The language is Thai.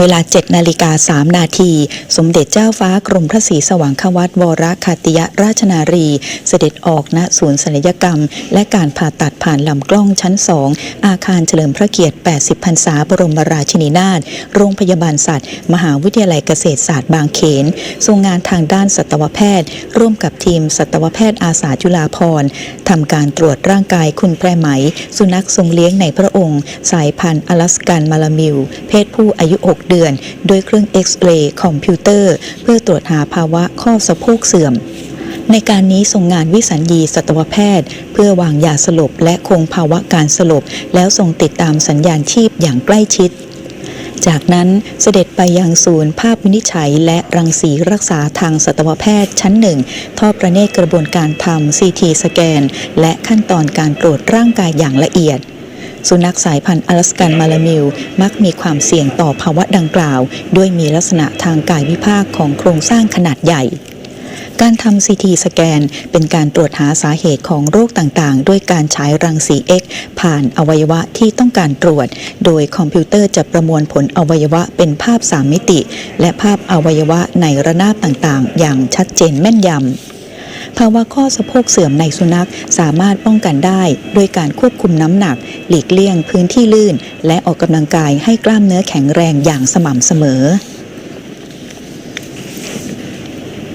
เวลา 7 นาฬิกา 3 นาที สมเด็จเจ้าฟ้ากรมพระศรีสว่างควัตวรคาติยราชนารี เสด็จออกณศูนย์ศัลยกรรม และการผ่าตัดผ่านลำกล้องชั้น 2 อาคารเฉลิมพระเกียรติ 80 พรรษาบรมราชินีนาถ โรงพยาบาลสัตว์ มหาวิทยาลัยเกษตรศาสตร์บางเขน ทรงงานทางด้านสัตวแพทย์ ร่วมกับทีมสัตวแพทย์อาสาจุฬาภรทำการตรวจร่างกายคุณแพรไหม สุนัขทรงเลี้ยงในพระองค์ สายพันธุ์อลาสกันมาลามิว เพศผู้อายุ 6เดือนโดยเครื่องเอ็กซเรย์คอมพิวเตอร์ เพื่อตรวจหาภาวะข้อสะโพกเสื่อมในการนี้ทรงงานวิสัญญีสัตวแพทย์ เพื่อวางยาสลบและคงภาวะการสลบ แล้วทรงติดตามสัญญาณชีพอย่างใกล้ชิด จากนั้นเสด็จไปยังศูนย์ภาพวินิจฉัย และรังสีรักษาทางสัตวแพทย์ชั้นหนึ่งทอดประเนตรกระบวนการทำซีทีสแกน และขั้นตอนการตรวจร่างกายอย่างละเอียด สุนัขสายพันธุ์อลาสกันมาลามิว มักมีความเสี่ยงต่อภาวะดังกล่าว ด้วยมีลักษณะทางกายวิภาคของโครงสร้างขนาดใหญ่การทำซีทีสแกน เป็นการตรวจหาสาเหตุของโรคต่างๆ ด้วยการฉายรังสี X ผ่านอวัยวะที่ต้องการตรวจ โดยคอมพิวเตอร์จะประมวลผลอวัยวะเป็นภาพ 3 มิติ และภาพอวัยวะในระนาบต่างๆ อย่างชัดเจนแม่นยำ ภาวะข้อสะโพกเสื่อมในสุนัขสามารถป้องกันได้ โดยการควบคุมน้ำหนัก หลีกเลี่ยงพื้นที่ลื่น และออกกำลังกายให้กล้ามเนื้อแข็งแรงอย่างสม่ำเสมอ